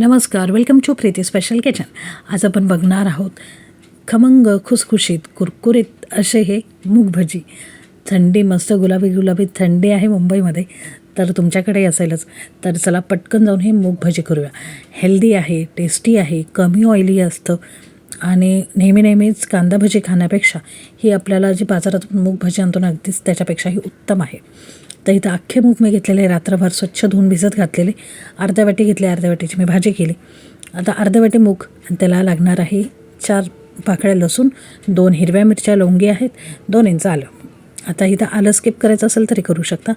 नमस्कार welcome to Preeti special kitchen आज आपण बघणार आहोत खमंग खुसखुशीत कुरकुरीत असे हे मूगभजी थंडी मस्त गुलाबी गुलाबी थंडी आहे मुंबईमध्ये तर तुमच्याकडे असेलच. तर चला पटकन जाऊन हे मूगभजी करूया. हेल्दी आहे टेस्टी आहे कमी ऑइली असतं आणि नेहमी नेहमीच कांदा भजी खाण्यापेक्षा ही आपल्याला जी बाजारातून मूगभजी आणतो ना अगदीच त्याच्यापेक्षाही उत्तम आहे. तर इथं अख्खे मूग मी घेतलेले रात्रभर स्वच्छ धुवून भिजत घातलेले अर्ध्या वाटी घेतले अर्ध्या वाटीची मी भाजी केली. आता अर्ध्या वाटी मूग आणि त्याला लागणार आहे चार पाकळ्या लसूण दोन हिरव्या मिरच्या लोंगी आहेत दोन इंच आलं. आता इथं आलं स्किप करायचं असेल तरी करू शकता.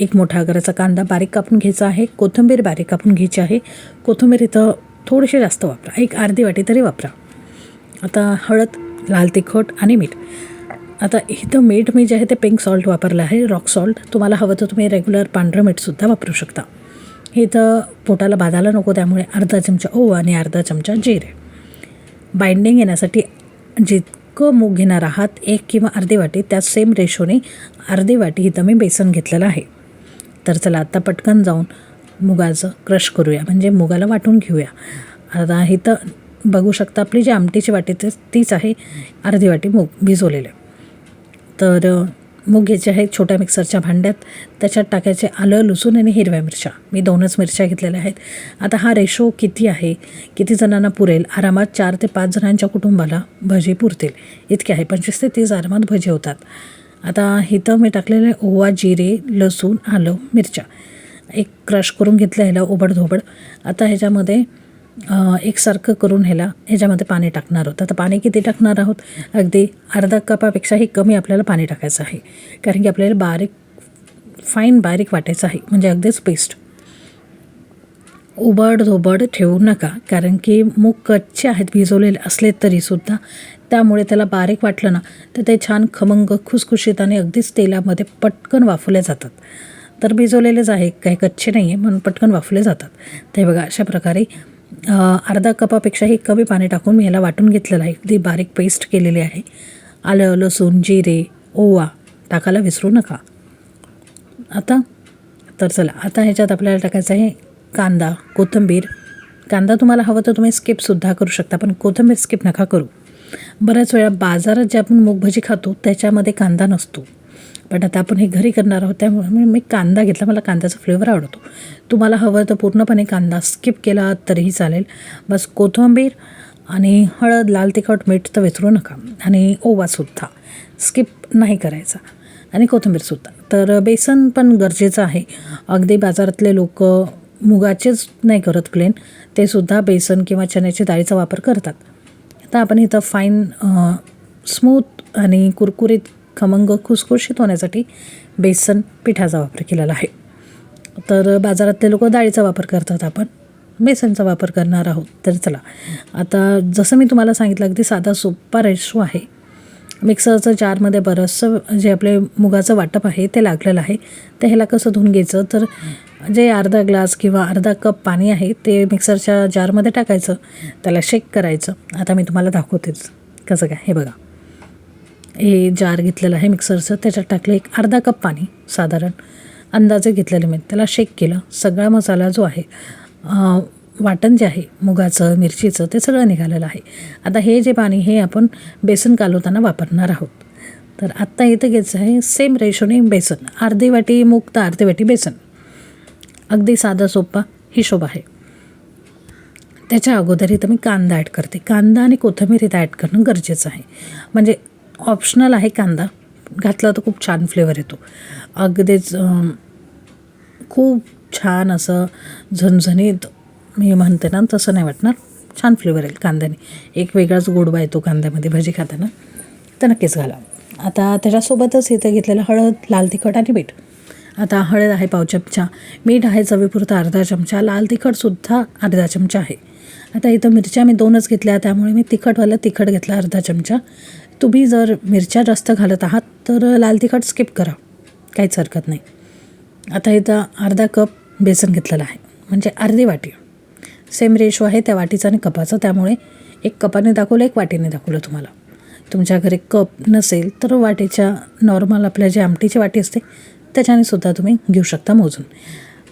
एक मोठा आकाराचा कांदा बारीक कापून घ्यायचा आहे कोथिंबीर बारीक कापून घ्यायची आहे. कोथिंबीर इथं थोडीशी जास्त वापरा एक अर्धी वाटी तरी वापरा. आता हळद लाल तिखट आणि मीठ. आता इथं मीठ मी जे आहे ते पिंक सॉल्ट वापरलं आहे रॉक सॉल्ट तुम्हाला हवं तर तुम्ही रेग्युलर पांढरं मीठसुद्धा वापरू शकता. हे इथं पोटाला बाधायला नको त्यामुळे अर्धा चमचा ओवा आणि अर्धा चमचा जिरे. बाइंडिंग येण्यासाठी जितकं मूग घेणार आहात एक किंवा अर्धी वाटी त्या सेम रेशोने अर्धी वाटी इथं मी बेसन घेतलेलं आहे. तर चला आत्ता पटकन जाऊन मुगाचं क्रश करूया म्हणजे मुगाला वाटून घेऊया. आता इथं बघू शकता आपली जी आमटीची वाटी ते तीच आहे अर्धी वाटी मूग भिजवलेले. तर अ, मूग घ्यायचे आहेत छोट्या मिक्सरच्या भांड्यात. त्याच्यात टाकायचे आलं लसूण आणि हिरव्या मिरच्या. मी दोनच मिरच्या घेतलेल्या आहेत. आता हा रेशो किती आहे? किती जणांना पुरेल? आरामात चार ते पाच जणांच्या कुटुंबाला भजी पुरतील. इतके आहे. पंचवीस ते तीस आरामात भजी होतात. आता इथं मी टाकलेले ओवा जिरे लसूण आलं मिरच्या. एक क्रश करून घेतलं ह्याला ओबडधोबड. आता ह्याच्यामध्ये एकसारखं करून ह्याला ह्याच्यामध्ये पाणी टाकणार आहोत. आता पाणी किती टाकणार आहोत? अगदी अर्धा कपापेक्षाही कमी आपल्याला पाणी टाकायचं आहे. कारण की आपल्याला बारीक फाईन बारीक वाटायचं आहे. म्हणजे अगदीच पेस्ट उबड धोबड ठेवू नका. कारण की मूग कच्चे आहेत भिजवलेले असले तरीसुद्धा त्यामुळे त्याला बारीक वाटलं ना तर ते छान खमंग खुसखुशीत आणि अगदीच तेलामध्ये पटकन वाफवले जातात. तर भिजवलेलेच आहे काही कच्चे नाही आहे म्हणून पटकन वाफले जातात. ते बघा अशा प्रकारे अर्धा कपापेक्षाही कमी पाणी टाकून मी ह्याला वाटून घेतलेलं आहे. अगदी बारीक पेस्ट केलेली आहे. आलं लसूण जिरे ओवा टाकायला विसरू नका. आता तर चला आता ह्याच्यात आपल्याला टाकायचं आहे कांदा कोथिंबीर. कांदा तुम्हाला हवं तर तुम्ही स्किपसुद्धा करू शकता पण कोथिंबीर स्किप नका करू. बऱ्याच वेळा बाजारात जे आपण मूगभजी खातो त्याच्यामध्ये कांदा नसतो. पण आता आपण हे घरी करणार आहोत त्यामुळे मी- कांदा घेतला. मला कांद्याचा फ्लेवर आवडतो. तुम्हाला हवं तर पूर्णपणे कांदा स्किप केला तरीही चालेल. बस कोथिंबीर आणि हळद लाल तिखट मीठ तर विसरू नका. आणि ओवासुद्धा स्किप नाही करायचा. आणि कोथिंबीरसुद्धा तर बेसन पण गरजेचं आहे. अगदी बाजारातले लोक मुगाचेच नाही करत प्लेन ते सुद्धा बेसन किंवा चण्याच्या डाळीचा वापर करतात. आता आपण इथं फाईन स्मूथ आणि कुरकुरीत खमंग खुसखुशीत होण्यासाठी बेसन पिठाचा वापर केलेला आहे. तर बाजारातले लोक डाळीचा वापर करतात आपण. बेसनचा वापर करणार आहोत. तर चला. आता जसं मी तुम्हाला सांगितलं अगदी साधा सोपा रेशो आहे. मिक्सरचं जारमध्ये बरंचसं जे आपले मुगाचं वाटप आहे ते लागलेलं आहे. ते ह्याला कसं धुवून घ्यायचं? तर जे अर्धा ग्लास किंवा अर्धा कप पाणी आहे ते मिक्सरच्या जारमध्ये टाकायचं. त्याला शेक करायचं. आता मी तुम्हाला दाखवतेच कसं काय. हे बघा. हे जार घेतलेलं आहे मिक्सरचं त्याच्यात टाकलं एक अर्धा कप पाणी साधारण. अंदाजे घेतलेलं मी. त्याला शेक केलं. सगळा मसाला जो आहे वाटण जे आहे मुगाचं मिरचीचं ते सगळं निघालेलं आहे. आता हे जे पाणी हे आपण बेसन कालवताना वापरणार आहोत. तर आत्ता इथं घ्यायचं आहे सेम रेशोने बेसन. अर्धी वाटी मूग तर अर्धी वाटी बेसन. अगदी साधा सोपा हिशोब आहे. त्याच्या अगोदर इथं मी कांदा ॲड करते. कांदा आणि कोथिंबीर इथं ॲड करणं गरजेचं आहे. म्हणजे ऑप्शनल आहे कांदा. घातला तर खूप छान फ्लेवर येतो. अगदीच खूप छान असं झणझणीत मी म्हणते ना तसं नाही वाटणार. छान फ्लेवर येईल कांद्याने. एक वेगळाच गोडवा येतो कांद्यामध्ये भजी खाताना. तर नक्कीच घाला. आता त्याच्यासोबतच इथं घेतलेलं हळद लाल तिखट आणि मीठ. आता हळद आहे पाव चमचा. मीठ आहे चवीपुरता अर्धा चमचा. लाल तिखटसुद्धा अर्धा चमचा आहे. आता इथं मिरच्या मी दोनच घेतल्या त्यामुळे मी तिखटवालं तिखट घेतला अर्धा चमचा. तुम्ही जर मिरच्या जास्त घालत आहात तर लाल तिखट स्किप करा. काहीच हरकत नाही. आता इथं अर्धा कप बेसन घेतलेलं आहे म्हणजे अर्धी वाटी. सेम रेशो आहे त्या वाटीचा आणि कपाचा त्यामुळे एक कपाने दाखवलं एक वाटीने दाखवलं तुम्हाला. तुमच्या घरी कप नसेल तर वाटीच्या नॉर्मल आपल्या जी आमटीची वाटी असते त्याच्याने सुद्धा तुम्ही घेऊ शकता मोजून.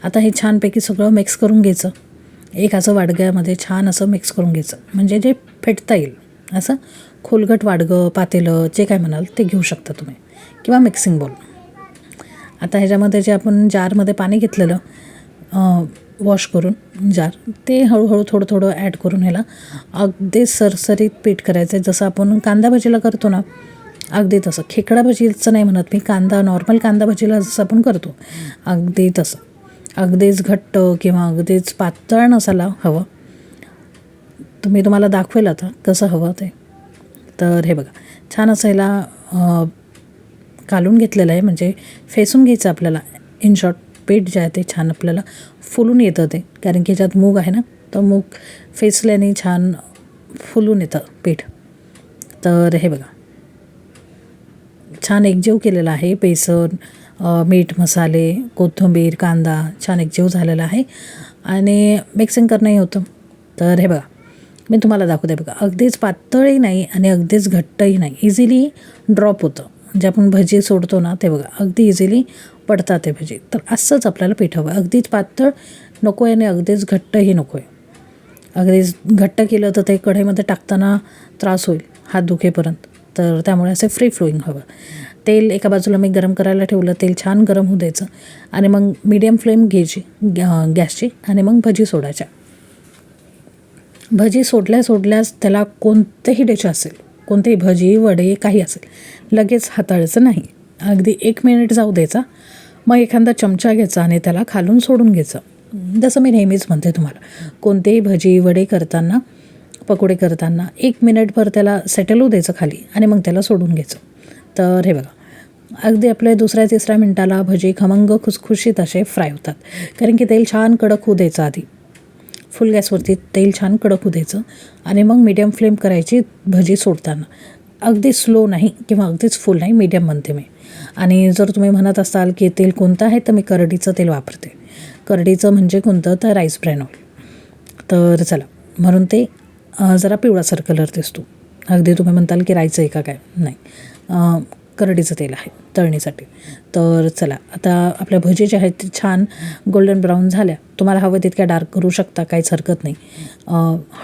आता हे छानपैकी सगळं मिक्स करून घ्यायचं. एक असं वाडग्यामध्ये छान असं मिक्स करून घ्यायचं. म्हणजे जे फेटता येईल असं खोलगट वाडगं पातेलं जे काय म्हणाल ते घेऊ शकता तुम्ही. किंवा मिक्सिंग बोल आता ह्याच्यामध्ये जे आपण जारमध्ये पाणी घेतलेलं वॉश करून जार ते हळूहळू थोडं थोडं ॲड करून ह्याला अगदी सरसरीत पीठ करायचं आहे जसं आपण कांदा भजीला करतो ना अगदी तसं. खेकडा भजीचं नाही म्हणत मी कांदा नॉर्मल कांदा भजीला जसं आपण करतो अगदी तसं. अगदीच घट्ट किंवा अगदीच पातळ नसायला हवं. तुम्ही तुम्हाला दाखवेल आता कसं हवं ते. तर हे बघा छान असं कालून घेतलेलं आहे. म्हणजे फेसून घ्यायचं आपल्याला. इन शॉर्ट पीठ जे आहे ते छान आपल्याला फुलून येतं ते. कारण की ज्यात मूग आहे ना तर मूग फेसल्याने छान फुलून येतं पीठ. तर हे बघा. छान एकजीव केलेला आहे बेसन मीठ मसाले कोथिंबीर कांदा छान एकजीव झालेला आहे. आणि मिक्सिंग करणंही होतं तर हे बघा मी तुम्हाला दाखवते बघा. अगदीच पातळही नाही आणि अगदीच घट्टही नाही. इझिली ड्रॉप होतं. जे आपण भजी सोडतो ना ते बघा अगदी इझिली पडतात ते भजी. तर असंच आपल्याला पीठ हवं. अगदीच पातळ नको आहे आणि अगदीच घट्टही नको आहे. अगदीच घट्ट केलं तर ते कढईमध्ये टाकताना त्रास होईल हात दुखेपर्यंत. तर त्यामुळे असे फ्री फ्लोईंग हवं. तेल एका बाजूला मी गरम करायला ठेवलं तेल छान गरम होऊ द्यायचं. आणि मग मीडियम फ्लेम घ्यायची गॅ- गॅसची आणि मग भजी सोडायच्या. भजी सोडल्या सोडल्यास त्याला कोणतेही डिश असेल कोणतेही भजी वडे काही असेल लगेच हाताळायचं नाही. अगदी एक मिनिट जाऊ द्यायचा. मग एखादा चमचा घ्यायचा आणि त्याला खालून सोडून घ्यायचं. जसं मी नेहमीच म्हणते तुम्हाला कोणतेही भजी वडे करताना पकोडे करताना एक मिनिटभर त्याला सेटल होऊ द्यायचं खाली आणि मग त्याला सोडून घ्यायचं. तर हे बघा अगदी आपल्या दुसऱ्या तिसऱ्या मिनटाला भजे खमंग खुसखुशीत असे फ्राय होतात. कारण की तेल छान कडक होऊ द्यायचं आधी. फुल गॅसवरती तेल छान कडक होऊ द्यायचं आणि मग मीडियम फ्लेम करायची भजी सोडताना. अगदी स्लो नाही किंवा अगदीच फुल नाही मीडियम म्हणते मी आणि जर तुम्ही म्हणत असाल की तेल कोणतं आहे तर मी करडीचं तेल वापरते. करडीचं म्हणजे कोणतं? तर राईस ब्रॅन ऑइल तर चला म्हणून ते जरा पिवळासर कलर दिसतो अगदी तुम्ही म्हणताल की राहायचं आहे का काय? नाही. करडीचं तेल आहे तळणीसाठी. तर चला आता आपल्या भजी ज्या आहेत ते छान गोल्डन ब्राऊन झाल्या. तुम्हाला हवं तितक्या डार्क करू शकता काहीच हरकत नाही.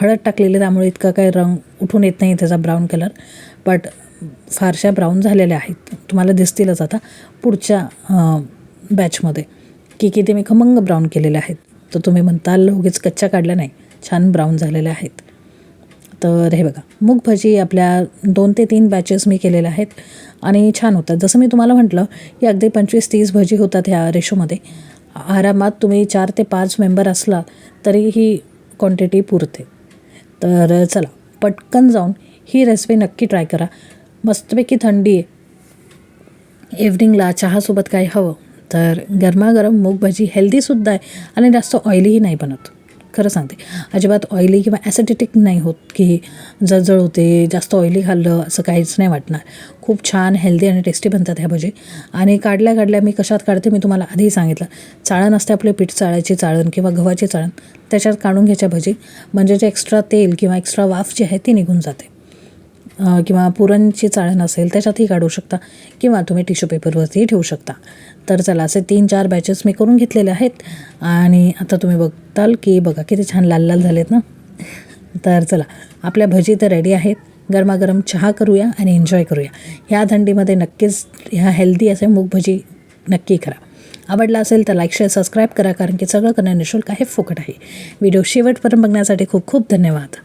हळद टाकलेली त्यामुळे इतका काही रंग उठून येत नाही त्याचा ब्राऊन कलर बट फारशा ब्राऊन झालेल्या आहेत. तुम्हाला दिसतीलच आता पुढच्या बॅचमध्ये की किती मी खमंग ब्राऊन केलेले आहेत. तर तुम्ही म्हणताल उगीच कच्च्या काढल्या नाही. छान ब्राऊन झालेल्या आहेत. तर हे बघा मूगभजी आपल्या दोन ते तीन बॅचेस मी केलेल्या आहेत आणि छान होतात. जसं मी तुम्हाला म्हटलं की अगदी पंचवीस तीस भजी होतात ह्या रेशोमध्ये. आरामात तुम्ही चार ते पाच मेंबर असला तरी ही क्वांटिटी पुरते. तर चला पटकन जाऊन ही रेसिपी नक्की ट्राय करा. मस्तपैकी थंडी आहे. इव्हनिंगला चहासोबत काय हवं तर गरमागरम मूग भाजी हेल्दीसुद्धा आहे आणि जास्त ऑइलीही नाही बनत. खरं सांगते. अजिबात ऑइली किंवा ॲसिडिटिक नाही होत की जळजळ होते जास्त ऑइली खाल्लं असं काहीच नाही वाटणार. खूप छान हेल्दी आणि टेस्टी बनतात ह्या भजी. आणि काढल्या काढल्या मी कशात काढते मी तुम्हाला आधी सांगितलं. चाळण असते आपले पीठ चाळायची चाळण किंवा गव्हाची चाळण त्याच्यात काढून घ्यायच्या भजी. म्हणजे जे एक्स्ट्रा तेल किंवा एक्स्ट्रा वाफ जी आहे ती निघून जाते. किंवा पुरणची चाळण असेल त्याच्यातही काढू शकता. किंवा तुम्ही टिश्यू पेपरवरतीही ठेवू शकता. तर चला असे तीन चार बॅचेस मी करून घेतलेले आहेत. आणि आता तुम्ही बघताल की बघा किती छान लाल लाल झालेत ना? तर चला आपल्या भजी तर रेडी आहेत. गरमागरम चहा करूया आणि एन्जॉय करूया. ह्या थंडीमध्ये नक्कीच ह्या हेल्दी असे मूग भजी नक्की करा. आवडला असेल तर लाईक शेअर सबस्क्राईब करा कारण की सगळं करणं निशुल्क आहे फुकट आहे. व्हिडिओ शेवटपर्यंत बघण्यासाठी खूप खूप धन्यवाद.